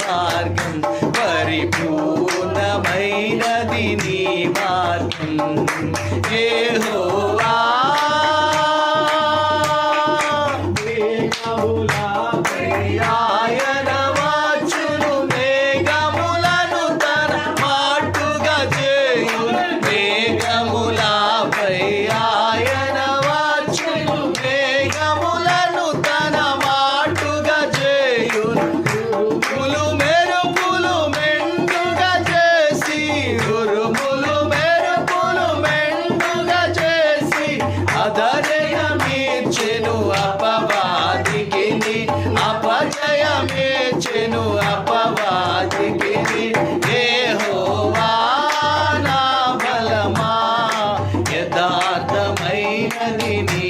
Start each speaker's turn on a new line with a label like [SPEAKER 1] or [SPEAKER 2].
[SPEAKER 1] మార్గం పరిపూర్ణమైనది నీ మార్గం ఏ హోవా ఆయ చెను అపవాదికి అపజయమే చెను అపవాదికి యథార్థమైనది నీ